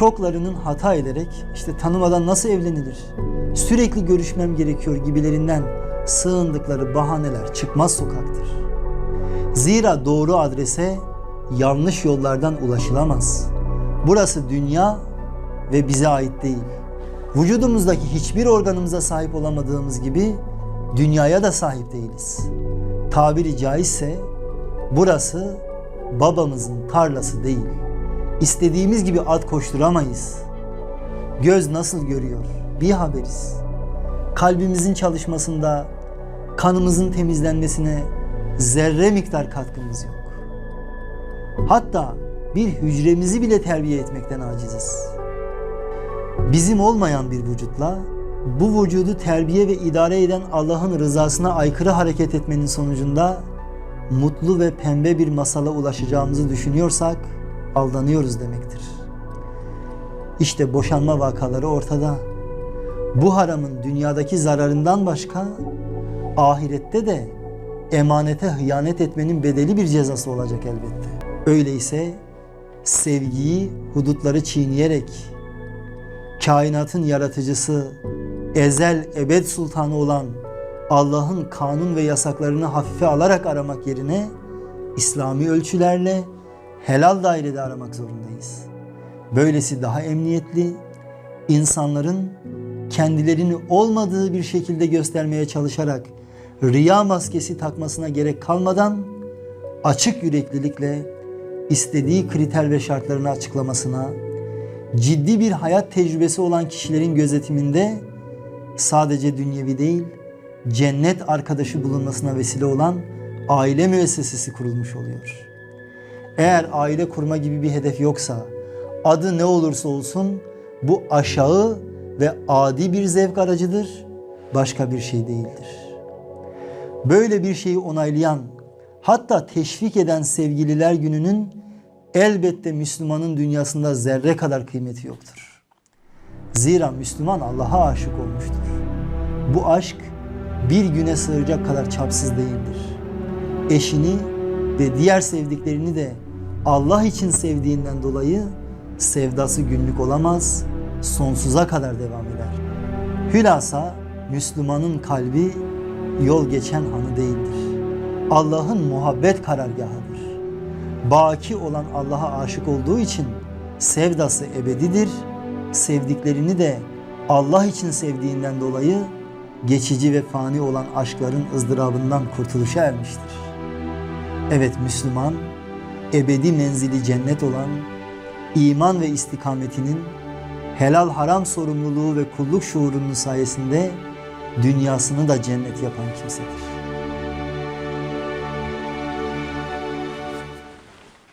Çoklarının hata ederek işte tanımadan nasıl evlenilir? Sürekli görüşmem gerekiyor gibilerinden sığındıkları bahaneler çıkmaz sokaktır. Zira doğru adrese yanlış yollardan ulaşılamaz. Burası dünya ve bize ait değil. Vücudumuzdaki hiçbir organımıza sahip olamadığımız gibi dünyaya da sahip değiliz. Tabiri caizse burası babamızın tarlası değil. İstediğimiz gibi at koşturamayız. Göz nasıl görüyor? Bir haberiz. Kalbimizin çalışmasında, kanımızın temizlenmesine zerre miktar katkımız yok. Hatta bir hücremizi bile terbiye etmekten aciziz. Bizim olmayan bir vücutla bu vücudu terbiye ve idare eden Allah'ın rızasına aykırı hareket etmenin sonucunda mutlu ve pembe bir masala ulaşacağımızı düşünüyorsak aldanıyoruz demektir. İşte boşanma vakaları ortada. Bu haramın dünyadaki zararından başka ahirette de emanete hıyanet etmenin bedeli bir cezası olacak elbette. Öyleyse sevgiyi hudutları çiğneyerek kainatın yaratıcısı, ezel ebed sultanı olan Allah'ın kanun ve yasaklarını hafife alarak aramak yerine İslami ölçülerle helal dairede aramak zorundayız. Böylesi daha emniyetli, insanların kendilerini olmadığı bir şekilde göstermeye çalışarak riya maskesi takmasına gerek kalmadan açık yüreklilikle istediği kriter ve şartlarını açıklamasına, ciddi bir hayat tecrübesi olan kişilerin gözetiminde sadece dünyevi değil, cennet arkadaşı bulunmasına vesile olan aile müessesesi kurulmuş oluyor. Eğer aile kurma gibi bir hedef yoksa, adı ne olursa olsun bu aşağı ve adi bir zevk aracıdır, başka bir şey değildir. Böyle bir şeyi onaylayan, hatta teşvik eden sevgililer gününün elbette Müslümanın dünyasında zerre kadar kıymeti yoktur. Zira Müslüman Allah'a aşık olmuştur. Bu aşk bir güne sığacak kadar çapsız değildir. Eşini ve diğer sevdiklerini de Allah için sevdiğinden dolayı sevdası günlük olamaz, sonsuza kadar devam eder. Hülasa Müslümanın kalbi yol geçen hanı değildir. Allah'ın muhabbet karargahıdır. Baki olan Allah'a aşık olduğu için sevdası ebedidir. Sevdiklerini de Allah için sevdiğinden dolayı geçici ve fani olan aşkların ızdırabından kurtuluşa ermiştir. Evet Müslüman, ebedi menzili cennet olan iman ve istikametinin helal haram sorumluluğu ve kulluk şuurunun sayesinde dünyasını da cennet yapan kimsedir.